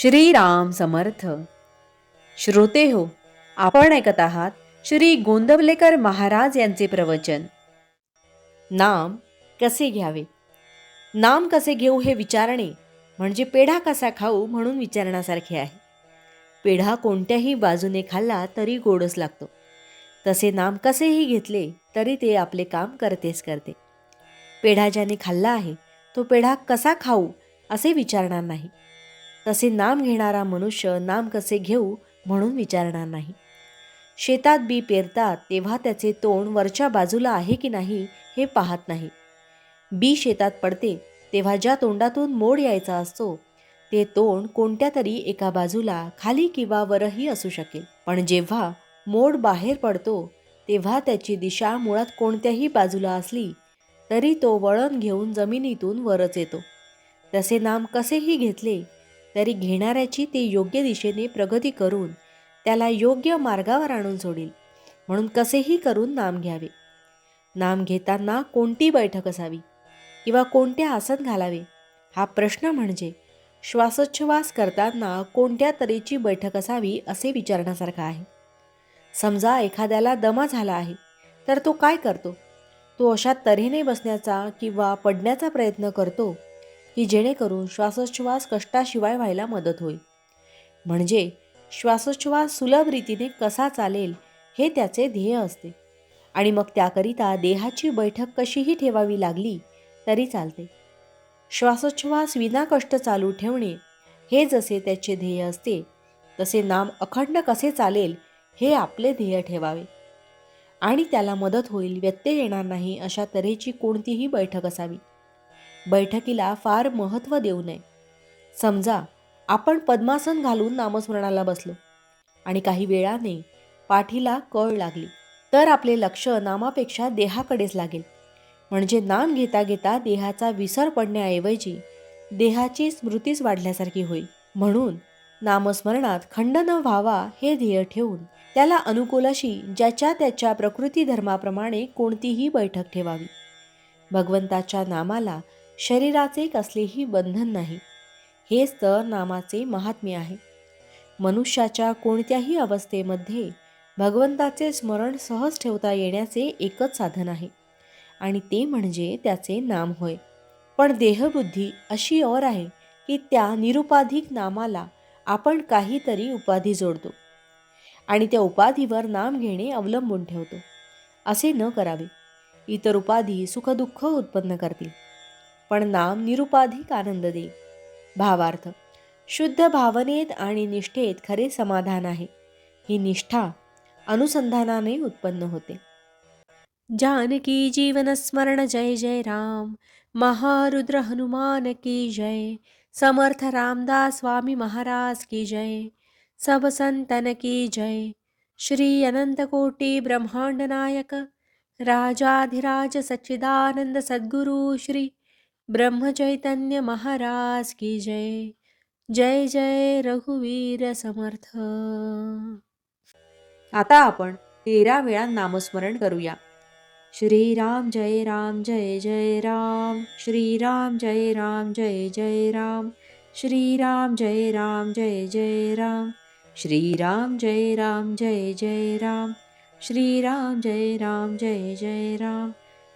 श्रीराम समर्थ. श्रोते हो आपण ऐकत आहात श्री गोंदवलेकर महाराज यांचे प्रवचन. नाम कसे घ्यावे? नाम कसे घेऊ हे विचारणे म्हणजे पेढा कसा खाऊ म्हणून विचारण्यासारखे आहे. पेढा कोणत्याही बाजूने खाल्ला तरी गोडच लागतो. तसे नाम कसेही घेतले तरी ते आपले काम करतेच करते. पेढा ज्याने खाल्ला आहे तो पेढा कसा खाऊ असे विचारणार नाही. तसे नाम घेणारा मनुष्य नाम कसे घेऊ म्हणून विचारणार नाही. शेतात बी पेरतात तेव्हा त्याचे तोंड वरच्या बाजूला आहे की नाही हे पाहत नाही. बी शेतात पडते तेव्हा ज्या तोंडातून मोड यायचा असतो ते तोंड कोणत्या तरी एका बाजूला खाली किंवा वरही असू शकेल. पण जेव्हा मोड बाहेर पडतो तेव्हा त्याची दिशा मुळात कोणत्याही बाजूला असली तरी तो वळण घेऊन जमिनीतून वरच येतो. तसे नाम कसेही घेतले तरी घेणाऱ्याची ते योग्य दिशेने प्रगती करून त्याला योग्य मार्गावर आणून सोडील. म्हणून कसेही करून नाम घ्यावे. नाम घेताना कोणती बैठक असावी? किंवा कोणते आसन घालावे? हा प्रश्न म्हणजे श्वासोच्छ्वास करताना कोणत्या तऱ्हेची बैठक असावी असे विचारण्यासारखा आहे. समजा एखाद्याला दमा झाला आहे तर तो काय करतो? तो अशा तऱ्हेने बसण्याचा किंवा पडण्याचा प्रयत्न करतो की जेणेकरून श्वासोच्छ्वास कष्टाशिवाय व्हायला मदत होईल. म्हणजे श्वासोच्छ्वास सुलभ रीतीने कसा चालेल हे त्याचे ध्येय असते. आणि मग त्याकरिता देहाची बैठक कशीही ठेवावी लागली तरी चालते. श्वासोच्छ्वास विना कष्ट चालू ठेवणे हे जसे त्याचे ध्येय असते तसे नाम अखंड कसे चालेल हे आपले ध्येय ठेवावे. आणि त्याला मदत होईल व्यत्यय येणार नाही अशा तऱ्हेची कोणतीही बैठक असावी. बैठकीला फार महत्त्व देऊ नये. समजा आपण पद्मासन घालून नामस्मरणाला बसलो आणि काही वेळाने पाठीला कळ लागली तर आपले लक्ष नामापेक्षा देहाकडेच लागेल. म्हणजे नाम घेता घेता देहाचा विसर पडण्याऐवजी देहाची स्मृतीच वाढल्यासारखी होईल. म्हणून नामस्मरणात खंड न व्हावा हे ध्येय ठेवून त्याला अनुकूल अशी ज्याच्या त्याच्या प्रकृती धर्माप्रमाणे कोणतीही बैठक ठेवावी. भगवंताच्या नामाला शरीराचे कसलेही बंधन नाही. हेच तर नामाचे महात्म्य आहे. मनुष्याच्या कोणत्याही अवस्थेमध्ये भगवंताचे स्मरण सहज ठेवता येण्याचे एकच साधन आहे. आणि ते म्हणजे त्याचे नाम होय. पण देहबुद्धी अशी और आहे की त्या निरुपाधिक नामाला आपण काहीतरी उपाधी जोडतो. आणि त्या उपाधीवर नाम घेणे अवलंबून ठेवतो. असे न करावे. इतर उपाधी सुखदुःख उत्पन्न करतील. पण नाम निरुपाधिक आनंद दे. भावार्थ शुद्ध भावनेत आणि निष्ठेत खरे समाधान आहे. ही निष्ठा अनुसंधानाने उत्पन्न होते. जानकी जीवन स्मरण जय जय राम. महारुद्र हनुमान की जय. समर्थ रामदास स्वामी महाराज की जय. सब संतन की जय. श्री अनंत कोटि ब्रह्मांड नायक. राजाधिराज सच्चिदानंद सद्गुरु श्री ब्रह्म चैतन्य महाराज की जय जय जय रघुवीर समर्थ आता आपण तेरा वेळा नामस्मरण करूया श्रीराम जय राम जय जय राम श्रीराम जय राम जय जय राम श्रीराम जय राम जय जय राम श्रीराम जय राम जय जय राम श्रीराम जय राम जय जय राम